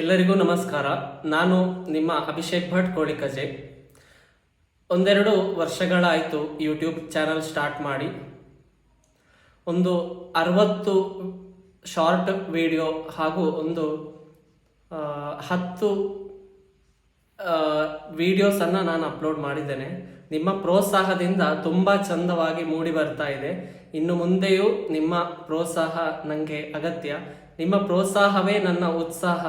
ಎಲ್ಲರಿಗೂ ನಮಸ್ಕಾರ. ನಾನು ನಿಮ್ಮ ಅಭಿಷೇಕ್ ಭಟ್ ಕೋಳಿಕಜೆ ಒಂದೆರಡು ವರ್ಷಗಳಾಯಿತು ಯೂಟ್ಯೂಬ್ ಚಾನಲ್ ಸ್ಟಾರ್ಟ್ ಮಾಡಿ. ಒಂದು ಅರವತ್ತು ಶಾರ್ಟ್ ವಿಡಿಯೋ ಹಾಗೂ ಒಂದು ಹತ್ತು ವಿಡಿಯೋಸನ್ನು ನಾನು ಅಪ್ಲೋಡ್ ಮಾಡಿದ್ದೇನೆ. ನಿಮ್ಮ ಪ್ರೋತ್ಸಾಹದಿಂದ ತುಂಬ ಚಂದವಾಗಿ ಮೂಡಿ ಬರ್ತಾ ಇದೆ. ಇನ್ನು ಮುಂದೆಯೂ ನಿಮ್ಮ ಪ್ರೋತ್ಸಾಹ ನನಗೆ ಅಗತ್ಯ. ನಿಮ್ಮ ಪ್ರೋತ್ಸಾಹವೇ ನನ್ನ ಉತ್ಸಾಹ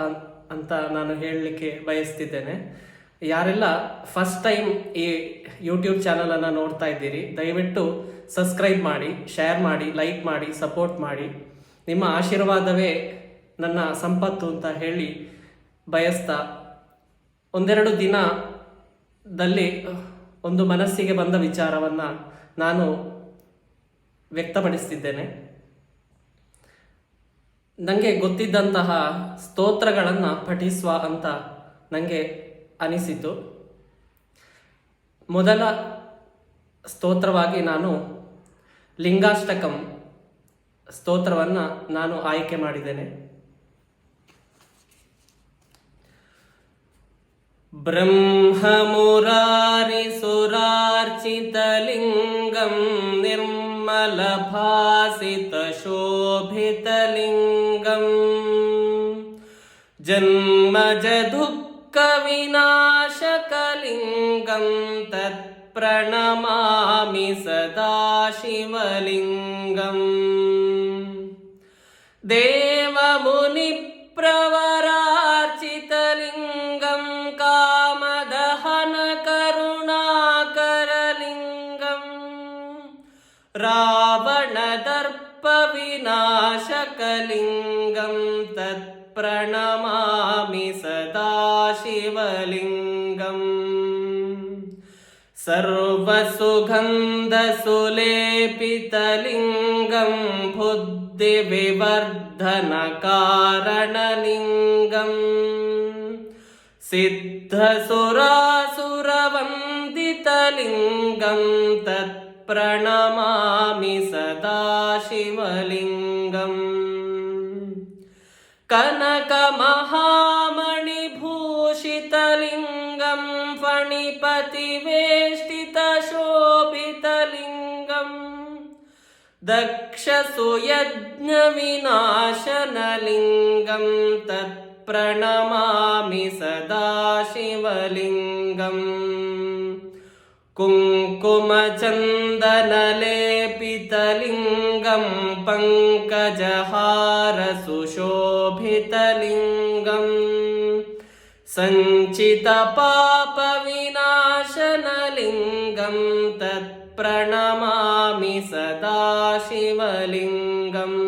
ಅಂತ ನಾನು ಹೇಳಲಿಕ್ಕೆ ಬಯಸ್ತಿದ್ದೇನೆ. ಯಾರೆಲ್ಲ ಫಸ್ಟ್ ಟೈಮ್ ಈ ಯೂಟ್ಯೂಬ್ ಚಾನಲನ್ನು ನೋಡ್ತಾ ಇದ್ದೀರಿ, ದಯವಿಟ್ಟು ಸಬ್ಸ್ಕ್ರೈಬ್ ಮಾಡಿ ಶೇರ್ ಮಾಡಿ ಲೈಕ್ ಮಾಡಿ ಸಪೋರ್ಟ್ ಮಾಡಿ. ನಿಮ್ಮ ಆಶೀರ್ವಾದವೇ ನನ್ನ ಸಂಪತ್ತು ಅಂತ ಹೇಳಿ ಬಯಸ್ತಾ ಒಂದೆರಡು ದಿನದಲ್ಲಿ ಒಂದು ಮನಸ್ಸಿಗೆ ಬಂದ ವಿಚಾರವನ್ನು ನಾನು ವ್ಯಕ್ತಪಡಿಸ್ತಿದ್ದೇನೆ. ನನಗೆ ಗೊತ್ತಿದ್ದಂತಹ ಸ್ತೋತ್ರಗಳನ್ನು ಪಠಿಸುವ ಅಂತ ನನಗೆ ಅನಿಸಿತು. ಮೊದಲ ಸ್ತೋತ್ರವಾಗಿ ನಾನು ಲಿಂಗಾಷ್ಟಕಂ ಸ್ತೋತ್ರವನ್ನು ನಾನು ಆಯ್ಕೆ ಮಾಡಿದ್ದೇನೆ. ಬ್ರಹ್ಮಮುರಾರಿ ಸುರಾರ್ಚಿತಲಿಂಗಂ निर्मलभासितशोभितलिङ्गम् जन्मजदुःखविनाशकलिङ्गं तत्प्रणमामि सदा शिवलिङ्गम्। देवमुनिप्रवरार्चितलिङ्गं रावणदर्पविनाशकलिङ्गं तत्प्रणमामि सदा शिवलिङ्गम् सर्वसुगन्धसुलेपितलिङ्गं बुद्धिविवर्धनकारणलिङ्गम्। सिद्धसुरासुरवन्दितलिङ्गं तत्प्रणमामि सदा शिवलिङ्गम् कनकमहामणिभूषितलिङ्गं फणिपतिवेष्टितशोभितलिङ्गम्। दक्षसुयज्ञविनाशनलिङ्गं तत्प्रणमामि सदा शिवलिङ्गम् कुङ्कुमचन्दनलेपितलिङ्गं पङ्कजहारसुशोभितलिङ्गम् सञ्चितपापविनाशनलिङ्गं तत्प्रणमामि सदा शिवलिङ्गम्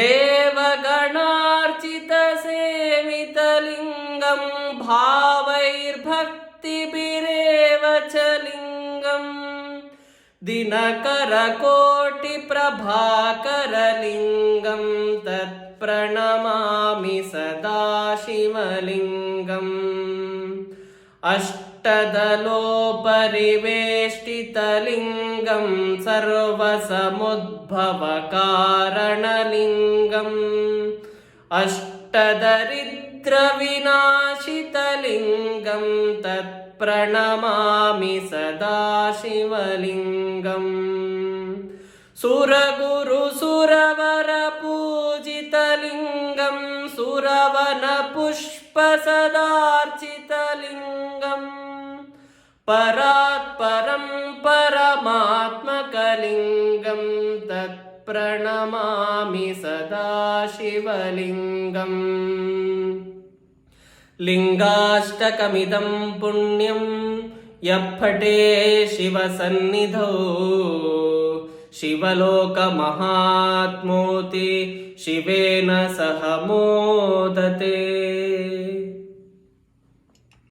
देवगणार्चितसेवितलिङ्गं भावैर्भक्तिभिरेव च लिङ्गम्। दिनकरकोटिप्रभाकरलिङ्गं तत्प्रणमामि सदा शिवलिङ्गम् अष्टदलोपरिवेष्टितलिङ्गं सर्वसमुद्भवकारणलिङ्गम् अष्टदरिद्रविनाशितलिङ्गं तत्प्रणमामि सदा शिवलिङ्गम् सुरगुरुसुरवरपूजितलिङ्गं सुरवनपुष्पसदार्चितलिङ्गम् परात् परं परमात्मकलिङ्गं तत्प्रणमामि सदा शिवलिङ्गम् लिङ्गाष्टकमिदं पुण्यं यः पठे शिवसन्निधौ शिवलोकमहात्मोति शिवेन सह मोदते